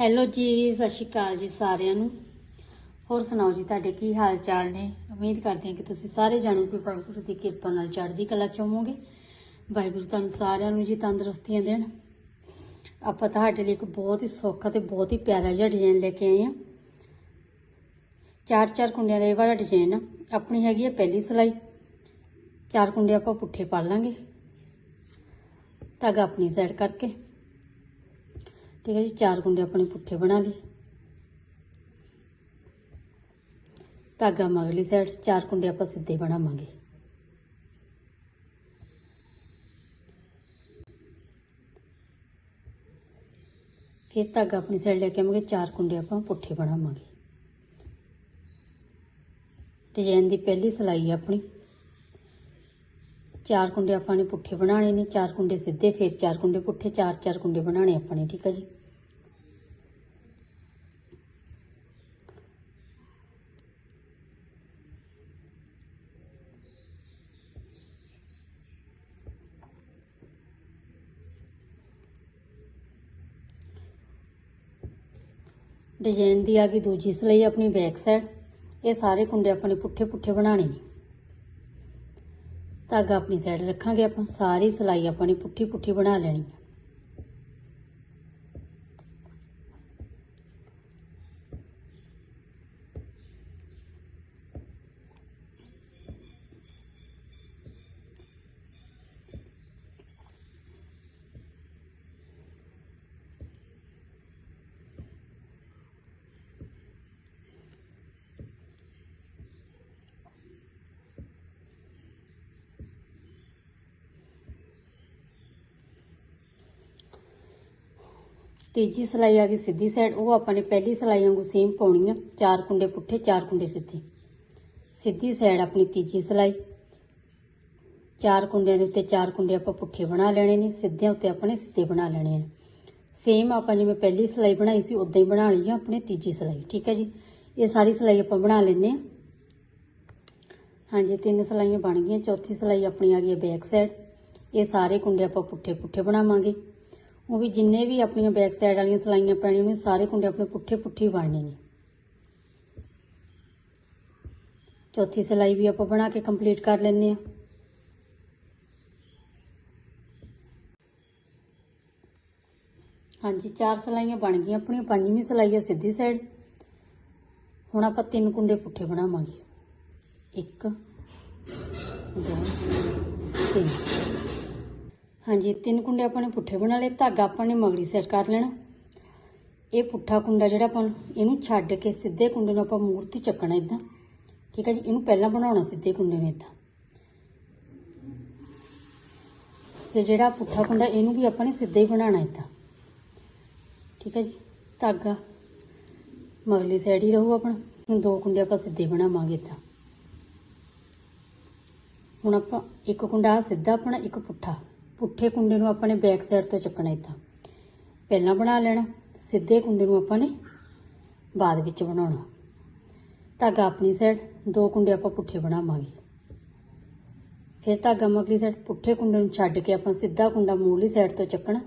Hello ਜੀ, ਸਤਿ ਸ਼੍ਰੀ ਅਕਾਲ ਜੀ ਸਾਰਿਆਂ ਨੂੰ। ਹੋਰ ਸੁਣਾਓ ਜੀ, ਤੁਹਾਡੇ ਕੀ ਹਾਲ ਚਾਲ ਨੇ? ਉਮੀਦ ਕਰਦੇ ਹਾਂ ਕਿ ਤੁਸੀਂ ਸਾਰੇ ਜਾਣੇ ਜੀ ਵਾਹਿਗੁਰੂ ਦੀ ਕਿਰਪਾ ਨਾਲ ਚੜ੍ਹਦੀ ਕਲਾ ਚ ਹੋਵੋਗੇ। ਵਾਹਿਗੁਰੂ ਤੁਹਾਨੂੰ ਸਾਰਿਆਂ ਨੂੰ ਜੀ ਤੰਦਰੁਸਤੀਆਂ ਦੇਣ। ਆਪਾਂ ਤੁਹਾਡੇ ਲਈ ਇੱਕ ਬਹੁਤ ਹੀ ਸੌਖਾ ਤੇ ਬਹੁਤ ਹੀ ਪਿਆਰਾ ਜਿਹਾ ਡਿਜ਼ਾਈਨ ਲੈ ਕੇ ਆਏ ਹਾਂ। ਚਾਰ ਚਾਰ ਕੁੰਡਿਆਂ ਦਾ ਇਹ ਵਾਲਾ ਡਿਜ਼ਾਈਨ ਆ ਆਪਣੀ ਹੈਗੀ ਹੈ ਪਹਿਲੀ ਸਿਲਾਈ। ਚਾਰ ਕੁੰਡੇ ਆਪਾਂ ਪੁੱਠੇ ਪਾ ਲਾਂਗੇ। ਧਾਗਾ ਆਪਣੀ ਸਾਈਡ ਕਰਕੇ। ਠੀਕ ਹੈ ਜੀ, ਚਾਰ ਕੁੰਡੇ ਆਪਣੇ ਪੁੱਠੇ ਬਣਾ ਲਏ ਧਾਗਾ ਮਗਲੀ ਸਾਈਡ ਚਾਰ ਕੁੰਡੇ ਆਪਾਂ ਸਿੱਧੇ ਬਣਾਵਾਂਗੇ। ਫਿਰ ਧਾਗਾ ਆਪਣੀ ਸਾਈਡ ਲੈ ਕੇ ਆਵਾਂਗੇ, ਚਾਰ ਕੁੰਡੇ ਆਪਾਂ ਪੁੱਠੇ ਬਣਾਵਾਂਗੇ। ਡਿਜ਼ਾਈਨ ਦੀ ਪਹਿਲੀ ਸਿਲਾਈ ਆਪਣੀ। ਚਾਰ ਕੁੰਡੇ ਆਪਾਂ ਨੇ ਪੁੱਠੇ ਬਣਾਉਣੇ ਨੇ, ਚਾਰ ਕੁੰਡੇ ਸਿੱਧੇ ਫਿਰ ਚਾਰ ਕੁੰਡੇ ਪੁੱਠੇ, ਚਾਰ ਚਾਰ ਕੁੰਡੇ ਬਣਾਉਣੇ ਆਪਾਂ ਨੇ, ਠੀਕ ਹੈ ਜੀ। ਡਿਜ਼ਾਈਨ ਦੀ ਆ ਗਈ ਦੂਜੀ ਸਿਲਾਈ ਆਪਣੀ ਬੈਕ ਸਾਈਡ। ਇਹ ਸਾਰੇ ਕੁੰਡੇ ਆਪਣੇ ਪੁੱਠੇ ਪੁੱਠੇ ਬਣਾਉਣੇ ਨੇ। ਧਾਗਾ ਆਪਣੀ ਸਾਈਡ ਰੱਖਾਂਗੇ ਆਪਾਂ ਸਾਰੀ ਸਿਲਾਈ ਆਪਾਂ ਨੇ ਪੁੱਠੀ ਪੁੱਠੀ ਬਣਾ ਲੈਣੀ ਹੈ ਤੀਜੀ ਸਿਲਾਈ ਆ ਗਈ ਸਿੱਧੀ ਸਾਈਡ ਉਹ ਆਪਾਂ ਨੇ ਪਹਿਲੀ ਸਿਲਾਈ ਵਾਂਗੂ ਸੇਮ ਪਾਉਣੀ ਆ। ਚਾਰ ਕੁੰਡੇ ਪੁੱਠੇ, ਚਾਰ ਕੁੰਡੇ ਸਿੱਧੇ। ਸਿੱਧੀ ਸਾਈਡ ਆਪਣੀ ਤੀਜੀ ਸਿਲਾਈ। ਚਾਰ ਕੁੰਡਿਆਂ ਦੇ ਉੱਤੇ ਚਾਰ ਕੁੰਡੇ ਆਪਾਂ ਪੁੱਠੇ ਬਣਾ ਲੈਣੇ ਨੇ, ਸਿੱਧਿਆਂ ਉੱਤੇ ਆਪਣੇ ਸਿੱਧੇ ਬਣਾ ਲੈਣੇ ਨੇ। ਸੇਮ ਆਪਾਂ ਜਿਵੇਂ ਪਹਿਲੀ ਸਿਲਾਈ ਬਣਾਈ ਸੀ ਉਦਾਂ ਹੀ ਬਣਾ ਲਈ ਆ ਆਪਣੇ ਤੀਜੀ ਸਿਲਾਈ, ਠੀਕ ਹੈ ਜੀ? ਇਹ ਸਾਰੀ ਸਿਲਾਈ ਆਪਾਂ ਬਣਾ ਲੈਨੇ ਆ ਹਾਂਜੀ, ਤਿੰਨ ਸਿਲਾਈਆਂ ਬਣ ਗਈਆਂ। ਚੌਥੀ ਸਿਲਾਈ ਆਪਣੀ ਆ ਗਈ ਹੈ ਬੈਕ ਸਾਈਡ ਇਹ ਸਾਰੇ ਕੁੰਡੇ ਆਪਾਂ ਪੁੱਠੇ ਪੁੱਠੇ ਬਣਾਵਾਂਗੇ। ਉਹ ਵੀ ਜਿੰਨੇ ਵੀ ਆਪਣੀਆਂ ਬੈਕ ਸਾਈਡ ਵਾਲੀਆਂ ਸਿਲਾਈਆਂ ਪੈਣੀਆਂ ਨੇ ਸਾਰੇ ਕੁੰਡੇ ਆਪਣੇ ਪੁੱਠੇ ਪੁੱਠੇ ਬਣਨੇ ਨੇ। ਚੌਥੀ ਸਿਲਾਈ ਵੀ ਆਪਾਂ ਬਣਾ ਕੇ ਕੰਪਲੀਟ ਕਰ ਲੈਂਦੇ ਆ ਹਾਂਜੀ, ਚਾਰ ਸਿਲਾਈਆਂ ਬਣ ਗਈਆਂ ਆਪਣੀਆਂ, ਪੰਜਵੀਂ ਸਿਲਾਈ ਹੈ ਸਿੱਧੀ ਸਾਈਡ ਹੁਣ ਆਪਾਂ ਤਿੰਨ ਕੁੰਡੇ ਪੁੱਠੇ ਬਣਾਵਾਂਗੇ। ਇੱਕ, ਦੋ, ਤਿੰਨ। ਹਾਂਜੀ, ਤਿੰਨ ਕੁੰਡੇ ਆਪਾਂ ਨੇ ਪੁੱਠੇ ਬਣਾ ਲਏ, ਧਾਗਾ ਆਪਾਂ ਨੇ ਮਗਲੀ ਸੈੱਟ ਕਰ ਲੈਣਾ। ਇਹ ਪੁੱਠਾ ਕੁੰਡਾ ਜਿਹੜਾ ਆਪਾਂ ਇਹਨੂੰ ਛੱਡ ਕੇ ਸਿੱਧੇ ਕੁੰਡੇ ਨੂੰ ਆਪਾਂ ਮੂਰਤੀ ਚੱਕਣਾ ਇਦਾਂ ਠੀਕ ਹੈ ਜੀ, ਇਹਨੂੰ ਪਹਿਲਾਂ ਬਣਾਉਣਾ ਸਿੱਧੇ ਕੁੰਡੇ ਨੂੰ ਇਦਾਂ ਤੇ ਜਿਹੜਾ ਪੁੱਠਾ ਕੁੰਡਾ, ਇਹਨੂੰ ਵੀ ਆਪਾਂ ਨੇ ਸਿੱਧਾ ਹੀ ਬਣਾਉਣਾ ਇਦਾਂ ਠੀਕ ਹੈ ਜੀ, ਧਾਗਾ ਮਗਲੀ ਸਾਈਡ ਹੀ ਰਹੂ ਆਪਣਾ। ਹੁਣ ਦੋ ਕੁੰਡੇ ਆਪਾਂ ਸਿੱਧੇ ਬਣਾਵਾਂਗੇ ਇਦਾਂ ਹੁਣ ਆਪਾਂ ਇੱਕ ਕੁੰਡਾ ਸਿੱਧਾ ਆਪਣਾ, ਇੱਕ ਪੁੱਠਾ। ਪੁੱਠੇ ਕੁੰਡੇ ਨੂੰ ਆਪਾਂ ਨੇ ਬੈਕ ਸਾਈਡ ਤੋਂ ਚੱਕਣਾ ਇਦਾਂ ਪਹਿਲਾਂ ਬਣਾ ਲੈਣਾ, ਸਿੱਧੇ ਕੁੰਡੇ ਨੂੰ ਆਪਾਂ ਨੇ ਬਾਅਦ ਵਿੱਚ ਬਣਾਉਣਾ। ਧਾਗਾ ਆਪਣੀ ਸਾਈਡ ਦੋ ਕੁੰਡੇ ਆਪਾਂ ਪੁੱਠੇ ਬਣਾਵਾਂਗੇ। ਫਿਰ ਧਾਗਾ ਮਗਲੀ ਸਾਈਡ ਪੁੱਠੇ ਕੁੰਡੇ ਨੂੰ ਛੱਡ ਕੇ ਆਪਾਂ ਸਿੱਧਾ ਕੁੰਡਾ ਮੂਹਲੀ ਸਾਈਡ ਤੋਂ ਚੱਕਣਾ,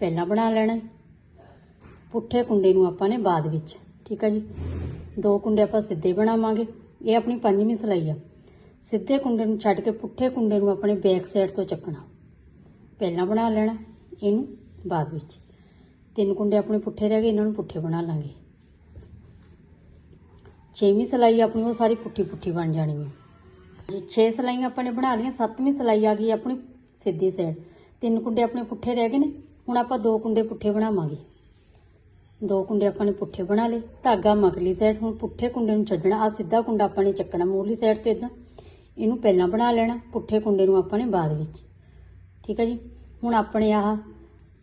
ਪਹਿਲਾਂ ਬਣਾ ਲੈਣਾ। ਪੁੱਠੇ ਕੁੰਡੇ ਨੂੰ ਆਪਾਂ ਨੇ ਬਾਅਦ ਵਿੱਚ, ਠੀਕ ਆ ਜੀ? ਦੋ ਕੁੰਡੇ ਆਪਾਂ ਸਿੱਧੇ ਬਣਾਵਾਂਗੇ। ਇਹ ਆਪਣੀ ਪੰਜਵੀਂ ਸਿਲਾਈ ਆ। ਸਿੱਧੇ ਕੁੰਡੇ ਨੂੰ ਛੱਡ ਕੇ ਪੁੱਠੇ ਕੁੰਡੇ ਨੂੰ ਆਪਣੇ ਬੈਕ ਸਾਈਡ ਤੋਂ ਚੱਕਣਾ। ਪਹਿਲਾਂ ਬਣਾ ਲੈਣਾ ਇਹਨੂੰ ਬਾਅਦ ਵਿੱਚ। ਤਿੰਨ ਕੁੰਡੇ ਆਪਣੇ ਪੁੱਠੇ ਰਹਿ ਗਏ, ਇਹਨਾਂ ਨੂੰ ਪੁੱਠੇ ਬਣਾ ਲਾਂਗੇ। ਛੇਵੀਂ ਸਿਲਾਈ ਆਪਣੀ, ਉਹ ਸਾਰੀ ਪੁੱਠੀ ਪੁੱਠੀ ਬਣ ਜਾਣੀ ਹੈ। ਜੇ 6 ਸਿਲਾਈਆਂ ਆਪਾਂ ਨੇ ਬਣਾ ਲਈਆਂ, ਸੱਤਵੀਂ ਸਿਲਾਈ ਆ ਗਈ ਆਪਣੀ ਸਿੱਧੀ ਸਾਈਡ ਤਿੰਨ ਕੁੰਡੇ ਆਪਣੇ ਪੁੱਠੇ ਰਹਿ ਗਏ ਨੇ, ਹੁਣ ਆਪਾਂ ਦੋ ਕੁੰਡੇ ਪੁੱਠੇ ਬਣਾਵਾਂਗੇ। ਦੋ ਕੁੰਡੇ ਆਪਾਂ ਨੇ ਪੁੱਠੇ ਬਣਾ ਲਏ, ਧਾਗਾ ਮਗਲੀ ਸਾਈਡ ਹੁਣ ਪੁੱਠੇ ਕੁੰਡੇ ਨੂੰ ਛੱਡਣਾ ਆ ਸਿੱਧਾ ਕੁੰਡਾ ਆਪਾਂ ਨੇ ਚੱਕਣਾ ਮੂਹਰਲੀ ਸਾਈਡ 'ਤੇ ਇਦਾਂ ਇਹਨੂੰ ਪਹਿਲਾਂ ਬਣਾ ਲੈਣਾ, ਪੁੱਠੇ ਕੁੰਡੇ ਨੂੰ ਆਪਾਂ ਨੇ ਬਾਅਦ ਵਿੱਚ। ਠੀਕ ਹੈ ਜੀ? ਹੁਣ ਆਪਣੇ ਆਹ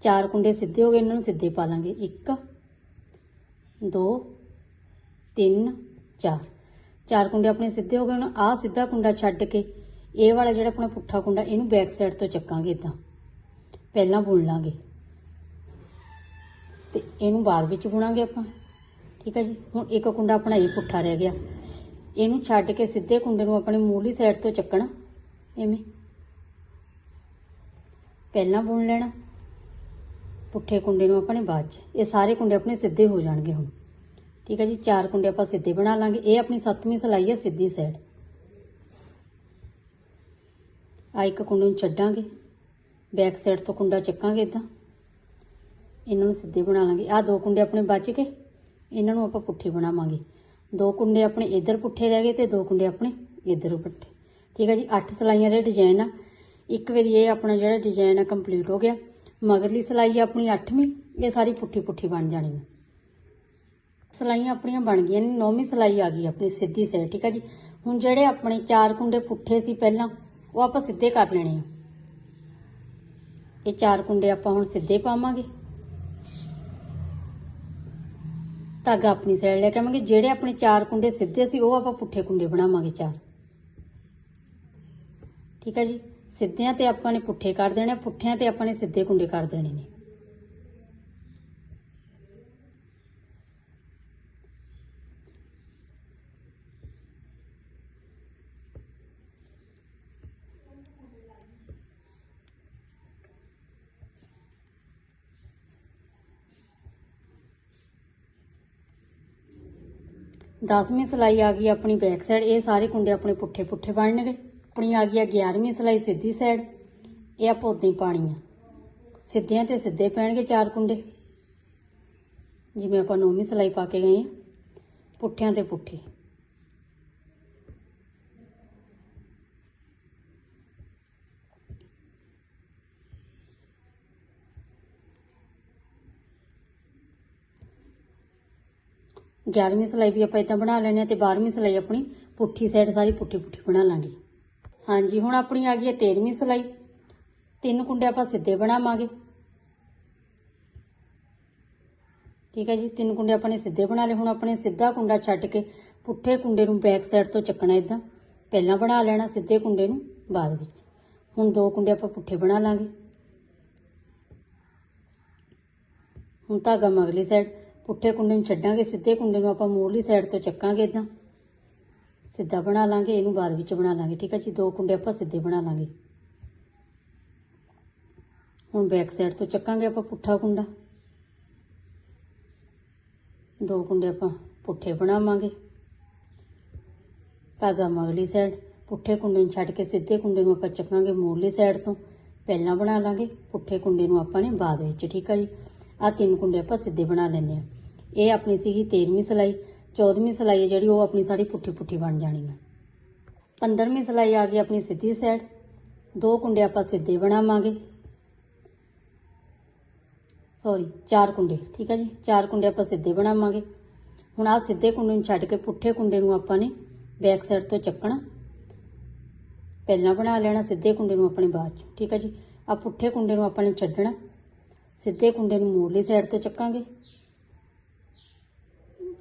ਚਾਰ ਕੁੰਡੇ ਸਿੱਧੇ ਹੋ ਗਏ, ਇਹਨਾਂ ਨੂੰ ਸਿੱਧੇ ਪਾ ਲਾਂਗੇ। 1 2 3 4 ਚਾਰ ਕੁੰਡੇ ਆਪਣੇ ਸਿੱਧੇ ਹੋ ਗਏ, ਹੁਣ ਆਹ ਸਿੱਧਾ ਕੁੰਡਾ ਛੱਡ ਕੇ ਇਹ ਵਾਲਾ ਜਿਹੜਾ ਆਪਣਾ ਪੁੱਠਾ ਕੁੰਡਾ, ਇਹਨੂੰ ਬੈਕ ਸਾਈਡ ਤੋਂ ਚੱਕਾਂਗੇ ਇਦਾਂ। ਪਹਿਲਾਂ ਬੁਣ ਲਾਂਗੇ। ਤੇ ਇਹਨੂੰ ਬਾਅਦ ਵਿੱਚ ਬੁਣਾਂਗੇ ਆਪਾਂ। ਠੀਕ ਹੈ ਜੀ? ਹੁਣ ਇੱਕ ਕੁੰਡਾ ਆਪਣਾ ਇਹ ਪੁੱਠਾ ਰਹਿ ਗਿਆ। ਇਹਨੂੰ ਛੱਡ ਕੇ ਸਿੱਧੇ ਕੁੰਡੇ ਨੂੰ ਆਪਣੇ ਮੂਹਲੀ ਸਾਈਡ ਤੋਂ ਚੱਕਣਾ। ਐਵੇਂ। ਪਹਿਲਾਂ ਬੁਣ ਲੈਣਾ। ਪੁੱਠੇ ਕੁੰਡੇ ਨੂੰ ਆਪਾਂ ਨੇ ਬਾਅਦ ਚ। ਇਹ ਸਾਰੇ ਕੁੰਡੇ ਆਪਣੇ ਸਿੱਧੇ ਹੋ ਜਾਣਗੇ ਹੁਣ। ਠੀਕ ਹੈ ਜੀ, ਚਾਰ ਕੁੰਡੇ ਆਪਾਂ ਸਿੱਧੇ ਬਣਾ ਲਾਂਗੇ। ਇਹ ਆਪਣੀ ਸੱਤਵੀਂ ਸਿਲਾਈ ਹੈ ਸਿੱਧੀ ਸਾਈਡ ਆ ਇੱਕ ਕੁੰਡੇ ਨੂੰ ਛੱਡਾਂਗੇ। ਬੈਕ ਸਾਈਡ ਤੋਂ ਕੁੰਡਾ ਚੱਕਾਂਗੇ ਇਦਾਂ। ਇਹਨਾਂ ਨੂੰ ਸਿੱਧੇ ਬਣਾ ਲਾਂਗੇ। ਆ ਦੋ ਕੁੰਡੇ ਆਪਣੇ ਬਚ ਗਏ। ਇਹਨਾਂ ਨੂੰ ਆਪਾਂ ਪੁੱਠੇ ਬਣਾਵਾਂਗੇ। ਦੋ ਕੁੰਡੇ ਆਪਣੇ ਇੱਧਰ ਪੁੱਠੇ ਰਹਿ ਗਏ ਤੇ ਦੋ ਕੁੰਡੇ ਆਪਣੇ ਇੱਧਰ ਪੁੱਠੇ। ਠੀਕ ਹੈ ਜੀ 8 ਸਲਾਈਆਂ ਦੇ ਡਿਜ਼ਾਈਨ ਆ। ਇੱਕ ਵਾਰੀ ਇਹ ਆਪਣਾ ਜਿਹੜਾ ਡਿਜ਼ਾਈਨ ਆ ਕੰਪਲੀਟ ਹੋ ਗਿਆ। ਮਗਰਲੀ ਸਲਾਈ ਆਪਣੀ 8ਵੀਂ ਇਹ ਸਾਰੀ ਪੁੱਠੀ ਪੁੱਠੀ ਬਣ ਜਾਣੀ ਹੈ ਸਲਾਈਆਂ ਆਪਣੀਆਂ ਬਣ ਗਈਆਂ ਨੇ, ਨੌਵੀਂ ਸਲਾਈ ਆ ਗਈ ਆਪਣੀ ਸਿੱਧੀ ਸਾਈਡ ਠੀਕ ਹੈ ਜੀ? ਹੁਣ ਜਿਹੜੇ ਆਪਣੇ ਚਾਰ ਕੁੰਡੇ ਪੁੱਠੇ ਸੀ ਪਹਿਲਾਂ, ਉਹ ਆਪਾਂ ਸਿੱਧੇ ਕਰ ਲੈਣੇ ਆ। ਇਹ ਚਾਰ ਕੁੰਡੇ ਆਪਾਂ ਹੁਣ ਸਿੱਧੇ ਪਾਵਾਂਗੇ। ਧਾਗਾ ਆਪਣੀ ਸਾਈਡ ਲੈ ਕੇ ਆਵਾਂਗੇ। ਜਿਹੜੇ ਆਪਣੇ ਚਾਰ ਕੁੰਡੇ ਸਿੱਧੇ ਸੀ, ਉਹ ਆਪਾਂ ਪੁੱਠੇ ਕੁੰਡੇ ਬਣਾਵਾਂਗੇ ਚਾਰ। ਠੀਕ ਹੈ ਜੀ? ਸਿੱਧਿਆਂ ਤੇ ਆਪਾਂ ਨੇ ਪੁੱਠੇ ਕਰ ਦੇਣੇ ਆ, ਪੁੱਠਿਆਂ ਤੇ ਆਪਾਂ ਨੇ ਸਿੱਧੇ ਕੁੰਡੇ ਕਰ ਦੇਣੇ ਨੇ। ਦਸਵੀਂ ਸਿਲਾਈ ਆ ਗਈ ਆਪਣੀ ਬੈਕ ਸਾਈਡ ਇਹ ਸਾਰੇ ਕੁੰਡੇ ਆਪਣੇ ਪੁੱਠੇ ਪੁੱਠੇ ਬਣਨਗੇ। ਆਪਣੀ ਆ ਗਈ ਆ 11ਵੀਂ ਸਿਲਾਈ ਸਿੱਧੀ ਸਾਈਡ ਇਹ ਆਪਾਂ ਉਦਾਂ ਹੀ ਪਾਣੀ ਆ। ਸਿੱਧਿਆਂ ਤੇ ਸਿੱਧੇ ਪੈਣਗੇ ਚਾਰ ਕੁੰਡੇ। ਜਿਵੇਂ ਆਪਾਂ ਨੌਵੀਂ ਸਿਲਾਈ ਪਾ ਕੇ ਗਏ ਆ। ਪੁੱਠਿਆਂ ਤੇ ਪੁੱਠੇ। ਗਿਆਰਵੀਂ ਸਿਲਾਈ ਵੀ ਆਪਾਂ ਇਦਾਂ ਬਣਾ ਲੈਣੇ ਆ ਤੇ 12ਵੀਂ ਸਿਲਾਈ ਆਪਣੀ ਪੁੱਠੀ ਸਾਈਡ ਸਾਰੀ ਪੁੱਠੀ ਪੁੱਠੀ ਬਣਾ ਲਾਂਗੇ। ਹਾਂਜੀ, ਹੁਣ ਆਪਣੀ ਆ ਗਈ ਹੈ 13ਵੀਂ ਸਿਲਾਈ। ਤਿੰਨ ਕੁੰਡੇ ਆਪਾਂ ਸਿੱਧੇ ਬਣਾਵਾਂਗੇ। ਠੀਕ ਹੈ ਜੀ, ਤਿੰਨ ਕੁੰਡੇ ਆਪਾਂ ਨੇ ਸਿੱਧੇ ਬਣਾ ਲਏ। ਹੁਣ ਆਪਣੇ ਸਿੱਧਾ ਕੁੰਡਾ ਛੱਡ ਕੇ ਪੁੱਠੇ ਕੁੰਡੇ ਨੂੰ ਬੈਕ ਸਾਈਡ ਤੋਂ ਚੱਕਣਾ ਇਦਾਂ ਪਹਿਲਾਂ ਬਣਾ ਲੈਣਾ ਸਿੱਧੇ ਕੁੰਡੇ ਨੂੰ, ਬਾਅਦ ਵਿੱਚ। ਹੁਣ ਦੋ ਕੁੰਡੇ ਆਪਾਂ ਪੁੱਠੇ ਬਣਾ ਲਾਂਗੇ। ਹੁਣ ਧਾਗਾ ਮਗਲੀ ਸਾਈਡ ਪੁੱਠੇ ਕੁੰਡੇ ਨੂੰ ਛੱਡਾਂਗੇ, ਸਿੱਧੇ ਕੁੰਡੇ ਨੂੰ ਆਪਾਂ ਮੂਰਲੀ ਸਾਈਡ ਤੋਂ ਚੱਕਾਂਗੇ ਇਦਾਂ ਸਿੱਧਾ ਬਣਾ ਲਾਂਗੇ, ਇਹਨੂੰ ਬਾਅਦ ਵਿੱਚ ਬਣਾ ਲਾਂਗੇ, ਠੀਕ ਹੈ ਜੀ? ਦੋ ਕੁੰਡੇ ਆਪਾਂ ਸਿੱਧੇ ਬਣਾ ਲਾਂਗੇ। ਹੁਣ ਬੈਕ ਸਾਈਡ ਤੋਂ ਚੱਕਾਂਗੇ ਆਪਾਂ ਪੁੱਠਾ ਕੁੰਡਾ। ਦੋ ਕੁੰਡੇ ਆਪਾਂ ਪੁੱਠੇ ਬਣਾਵਾਂਗੇ। ਧਾਗਾ ਮਗਲੀ ਸਾਈਡ ਪੁੱਠੇ ਕੁੰਡੇ ਨੂੰ ਛੱਡ ਕੇ ਸਿੱਧੇ ਕੁੰਡੇ ਨੂੰ ਆਪਾਂ ਚੱਕਾਂਗੇ ਮੂਰਲੀ ਸਾਈਡ ਤੋਂ। ਪਹਿਲਾਂ ਬਣਾ ਲਾਂਗੇ, ਪੁੱਠੇ ਕੁੰਡੇ ਨੂੰ ਆਪਾਂ ਨੇ ਬਾਅਦ ਵਿੱਚ, ਠੀਕ ਆ ਜੀ? ਆ ਤਿੰਨ ਕੁੰਡੇ ਆਪਾਂ ਸਿੱਧੇ ਬਣਾ ਲੈਣੇ ਆ। ਇਹ ਆਪਣੀ ਸੀਗੀ 13ਵੀਂ ਸਿਲਾਈ। 14ਵੀਂ ਸਿਲਾਈ ਹੈ ਜਿਹੜੀ, ਉਹ ਆਪਣੀ ਸਾਰੀ ਪੁੱਠੀ ਪੁੱਠੀ ਬਣ ਜਾਣੀ ਆ 15ਵੀਂ ਸਿਲਾਈ ਆ ਗਈ ਆਪਣੀ ਸਿੱਧੀ ਸਾਈਡ ਦੋ ਕੁੰਡੇ ਆਪਾਂ ਸਿੱਧੇ ਬਣਾਵਾਂਗੇ। ਸੌਰੀ ਚਾਰ ਕੁੰਡੇ, ਠੀਕ ਹੈ ਜੀ? ਚਾਰ ਕੁੰਡੇ ਆਪਾਂ ਸਿੱਧੇ ਬਣਾਵਾਂਗੇ। ਹੁਣ ਆ ਸਿੱਧੇ ਕੁੰਡੇ ਨੂੰ ਛੱਡ ਕੇ ਪੁੱਠੇ ਕੁੰਡੇ ਨੂੰ ਆਪਾਂ ਨੇ ਬੈਕ ਸਾਈਡ ਤੋਂ ਚੱਕਣਾ। ਪਹਿਲਾਂ ਬਣਾ ਲੈਣਾ, ਸਿੱਧੇ ਕੁੰਡੇ ਨੂੰ ਆਪਣੇ ਬਾਅਦ ਚ, ਠੀਕ ਹੈ ਜੀ? ਆ ਪੁੱਠੇ ਕੁੰਡੇ ਨੂੰ ਆਪਾਂ ਨੇ ਛੱਡਣਾ। ਸਿੱਧੇ ਕੁੰਡੇ ਨੂੰ ਮੂਰਲੀ ਸਾਈਡ ਤੋਂ ਚੱਕਾਂਗੇ।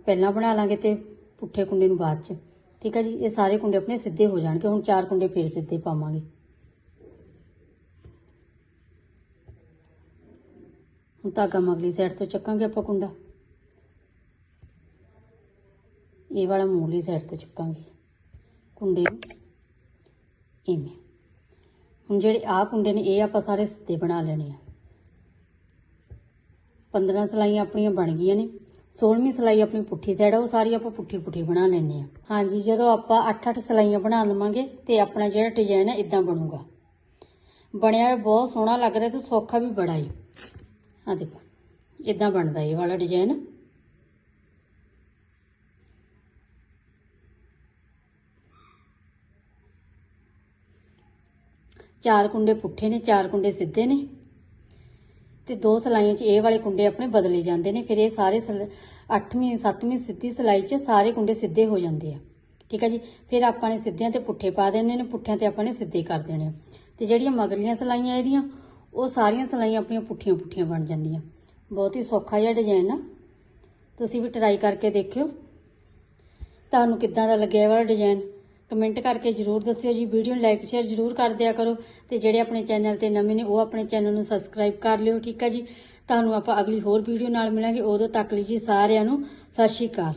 ਪਹਿਲਾਂ ਬਣਾ ਲਾਂਗੇ ਤੇ ਪੁੱਠੇ ਕੁੰਡੇ ਨੂੰ ਬਾਅਦ ਚ। ਠੀਕ ਹੈ ਜੀ? ਇਹ ਸਾਰੇ ਕੁੰਡੇ ਆਪਣੇ ਸਿੱਧੇ ਹੋ ਜਾਣਗੇ। ਹੁਣ ਚਾਰ ਕੁੰਡੇ ਫਿਰ ਸਿੱਧੇ ਪਾਵਾਂਗੇ। ਹੁਣ ਧਾਗਾ ਮਗਲੀ ਸਾਈਡ ਤੋਂ ਚੱਕਾਂਗੇ ਆਪਾਂ ਕੁੰਡਾ। ਇਹ ਵਾਲਾ ਮੂਲੀ ਸਾਈਡ ਤੋਂ ਚੱਕਾਂਗੇ। ਕੁੰਡੇ ਇਵੇਂ। ਹੁਣ ਜਿਹੜੇ ਆਹ ਕੁੰਡੇ ਨੇ, ਇਹ ਆਪਾਂ ਸਾਰੇ ਸਿੱਧੇ ਬਣਾ ਲੈਣੇ ਆ। 15 ਸਲਾਈਆਂ ਆਪਣੀਆਂ ਬਣ ਗਈਆਂ ਨੇ। 16ਵੀਂ ਸਲਾਈ ਆਪਣੀ ਪੁੱਠੀ ਸਾਈਡ ਆ ਉਹ ਸਾਰੀ ਆਪਾਂ ਪੁੱਠੀ ਪੁੱਠੀ ਬਣਾ ਲੈਣੇ ਆ ਹਾਂਜੀ, ਜਦੋਂ ਆਪਾਂ 8-8 ਸਲਾਈਆਂ ਬਣਾ ਲਵਾਂਗੇ ਤੇ ਆਪਣਾ ਜਿਹੜਾ ਡਿਜ਼ਾਈਨ ਹੈ ਇਦਾਂ ਬਣੂਗਾ। ਬਣਿਆ ਹੋਇਆ ਬਹੁਤ ਸੋਹਣਾ ਲੱਗਦਾ ਰਿਹਾ ਤੇ ਸੌਖਾ ਵੀ ਬੜਾ ਹੈ ਆ ਦੇਖੋ ਇਦਾਂ ਬਣਦਾ ਇਹ ਵਾਲਾ ਡਿਜ਼ਾਈਨ ਚਾਰ ਕੁੰਡੇ ਪੁੱਠੇ ਨੇ, ਚਾਰ ਕੁੰਡੇ ਸਿੱਧੇ ਨੇ। ਤੇ ਦੋ ਸਲਾਈਆਂ 'ਚ ਇਹ ਵਾਲੇ ਕੁੰਡੇ ਆਪਣੇ ਬਦਲੇ ਜਾਂਦੇ ਨੇ, ਫਿਰ ਇਹ ਸਾਰੇ 8ਵੀਂ 7ਵੀਂ ਸਿੱਧੀ ਸਲਾਈ 'ਚ ਸਾਰੇ ਕੁੰਡੇ ਸਿੱਧੇ ਹੋ ਜਾਂਦੇ ਆ। ਠੀਕ ਹੈ ਜੀ? ਫਿਰ ਆਪਾਂ ਨੇ ਸਿੱਧਿਆਂ ਤੇ ਪੁੱਠੇ ਪਾ ਦੇਣੇ ਨੇ, ਪੁੱਠਿਆਂ ਤੇ ਆਪਾਂ ਨੇ ਸਿੱਧੇ ਕਰ ਦੇਣੇ ਆ। ਤੇ ਜਿਹੜੀਆਂ ਮਗਰਲੀਆਂ ਸਲਾਈਆਂ ਇਹਦੀਆਂ, ਉਹ ਸਾਰੀਆਂ ਸਲਾਈਆਂ ਆਪਣੀਆਂ ਪੁੱਠੀਆਂ ਪੁੱਠੀਆਂ ਬਣ ਜਾਂਦੀਆਂ। ਬਹੁਤ ਹੀ ਸੌਖਾ ਜਿਹਾ ਡਿਜ਼ਾਈਨ ਆ ਤੁਸੀਂ ਵੀ ਟਰਾਈ ਕਰਕੇ ਦੇਖਿਓ। ਤੁਹਾਨੂੰ ਕਿੱਦਾਂ ਦਾ ਲੱਗਿਆ ਇਹ ਵਾਲਾ ਡਿਜ਼ਾਈਨ ਕਮੈਂਟ ਕਰਕੇ ਜਰੂਰ ਦੱਸਿਓ ਜੀ। ਵੀਡੀਓ ਨੂੰ ਲਾਈਕ ਸ਼ੇਅਰ ਜਰੂਰ ਕਰ ਦਿਆ ਕਰੋ ਤੇ ਜਿਹੜੇ ਆਪਣੇ ਚੈਨਲ ਤੇ ਨਵੇਂ ਨੇ, ਉਹ ਆਪਣੇ ਚੈਨਲ ਨੂੰ ਸਬਸਕ੍ਰਾਈਬ ਕਰ ਲਿਓ, ਠੀਕ ਹੈ ਜੀ? ਤੁਹਾਨੂੰ ਆਪਾਂ ਅਗਲੀ ਹੋਰ ਵੀਡੀਓ ਨਾਲ ਮਿਲਾਂਗੇ। ਉਦੋਂ ਤੱਕ ਲਈ ਜੀ ਸਾਰਿਆਂ ਨੂੰ ਸਤਿ ਸ਼੍ਰੀ ਅਕਾਲ।